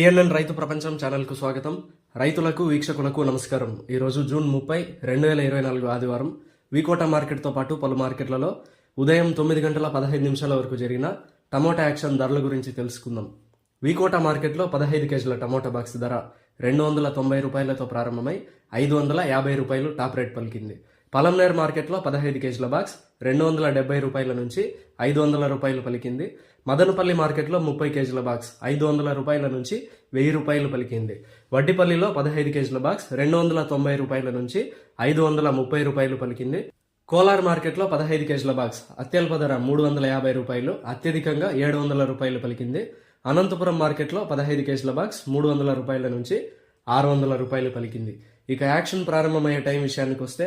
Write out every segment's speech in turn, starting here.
PLL రైతు ప్రపంచం ఛానల్కు స్వాగతం. రైతులకు వీక్షకులకు నమస్కారం. ఈరోజు జూన్ ముప్పై రెండు వేల ఇరవై నాలుగు ఆదివారం వికోట మార్కెట్తో పాటు పలు మార్కెట్లలో ఉదయం తొమ్మిది గంటల పదహైదు నిమిషాల వరకు జరిగిన టమోటా యాక్షన్ ధరల గురించి తెలుసుకుందాం. వికోట మార్కెట్లో పదహైదు కేజీల టమోటా బాక్స్ ధర రెండు వందల తొంభై రూపాయలతో ప్రారంభమై ఐదు వందల యాభై రూపాయలు టాప్ రేట్ పలికింది. పలంనేర్ మార్కెట్లో పదహైదు కేజీల బాక్స్ రెండు వందల డెబ్బై రూపాయల నుంచి ఐదు వందల రూపాయలు పలికింది. మదనపల్లి మార్కెట్లో ముప్పై కేజీల బాక్స్ ఐదు వందల రూపాయల నుంచి వెయ్యి రూపాయలు పలికింది. వడ్డిపల్లిలో పదహైదు కేజీల బాక్స్ రెండు వందల తొంభై రూపాయల నుంచి ఐదు వందల ముప్పై రూపాయలు పలికింది. కోలార్ మార్కెట్లో పదహైదు కేజీల బాక్స్ అత్యల్ప ధర మూడు వందల యాభై రూపాయలు అత్యధికంగా ఏడు వందల రూపాయలు పలికింది. అనంతపురం మార్కెట్లో పదహైదు కేజీల బాక్స్ మూడు వందల రూపాయల నుంచి ఆరు వందల రూపాయలు పలికింది. ఇక యాక్షన్ ప్రారంభమయ్యే టైం విషయానికి వస్తే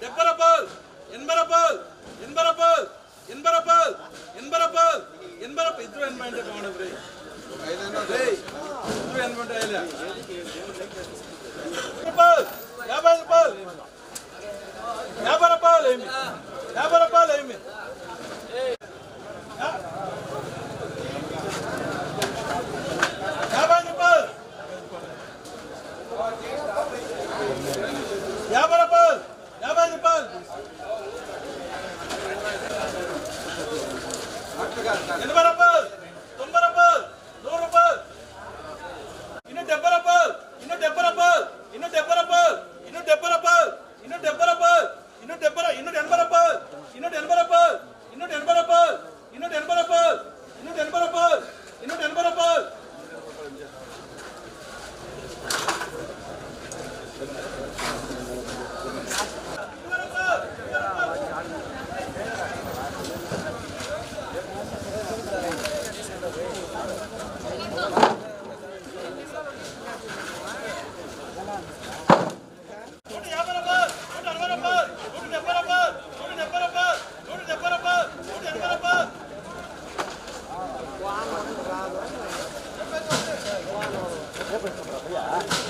డెబ్బై రూపాయలు ఎనభై రూపాయలు ఎనభై రూపాయలు ఎనభై రూపాయలు ఎనభై రూపాయలు ఎనభై రూపాయలు ఇద్దరు ఎనభై అంటే బాగుండదు రే రేయ్, ఇద్దరు యాభై రూపాయలు యాభై రూపాయలు ఏమి యాభై రూపాయలు ఏమి యాభై రూపాయలు యాభై రూపాయలు యాభై రూపాయలు ఎనభై రూపాయలు ఎనభై